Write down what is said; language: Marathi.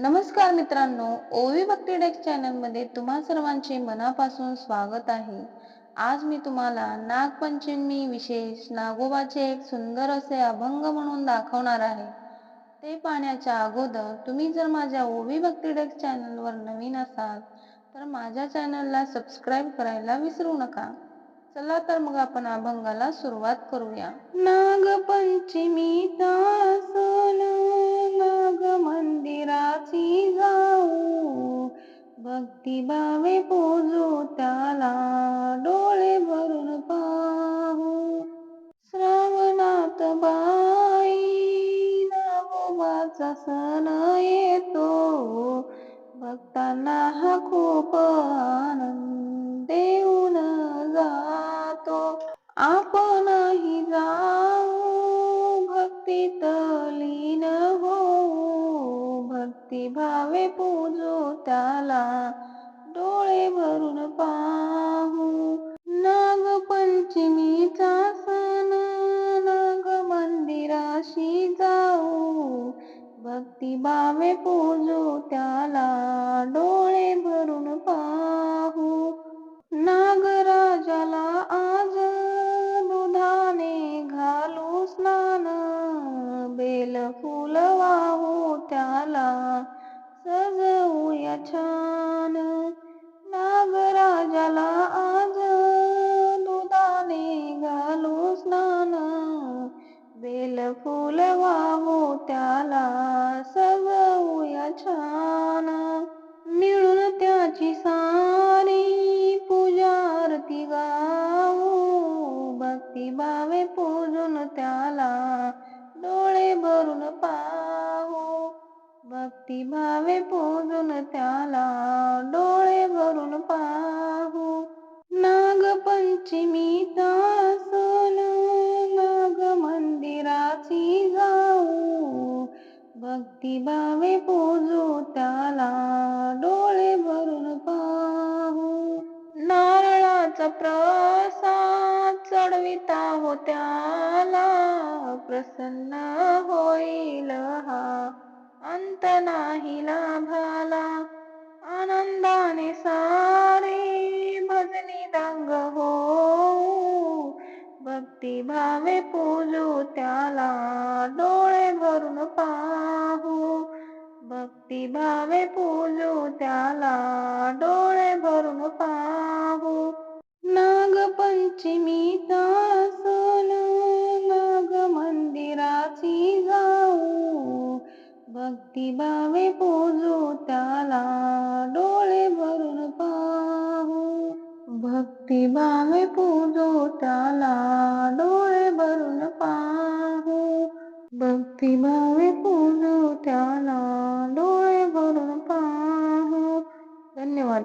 नमस्कार मित्रांनो ओवी भक्ती डेस्क चॅनलमध्ये तुम्हा सर्वांचे मनापासून स्वागत आहे. आज मी तुम्हाला नागपंचमी विशेष नागोबाचे एक सुंदर असे अभंग म्हणून दाखवणार आहे. ते पाहण्याच्या अगोदर तुम्ही जर माझ्या ओवी भक्ती डेस्क चॅनलवर नवीन असाल तर माझ्या चॅनलला सबस्क्राईब करायला विसरू नका. चला तर मग आपण अभंगाला सुरुवात करूया. नागपंचमीचा भक्ती भावे पूजू त्याला डोळे भरून पाहू. श्रावणात बाई नागोबाचा सण येतो. भक्तांना हा खूप आनंद मला डोळे भरून पाहू. नागपंचमीचा सण नाग मंदिराशी जाऊ. भक्ती भावे पूजू त्याला डोळे भरून पाहू. नागराजाला आज दुधाने घालू स्नान. बेल फुल वाहू त्याला छान. नागराजाला आज दुधाने घालू स्नान. बेल फुल वाहू त्याला सजवूया छान. मिळून त्याची सारी पूजा आरती गाऊ. भक्ती भावे पूजून त्याला डोळे भरून पा भक्ती भावे पूजून त्याला डोळे भरून पाहू. नागपंचमी सण नाग मंदिराची जाऊ. भक्ती भावे पूजू त्याला डोळे भरून पाहू. नारळाचा प्रसाद चढविता हो त्याला प्रसन्न होईल हा. अंत नाही लाभाला. आनंदाने सारे भजनी दंग हो भक्ती भावे पूजू त्याला डोळे भरून पाहू. भक्ती भावे पूजू त्याला भक्ती भावे पूजू त्याला डोळे भरून पाहू. भक्ती भावे पूजो त्याला डोळे भरून पाहू. भक्ती भावे पूजो त्याला डोळे भरून पाहू. धन्यवाद.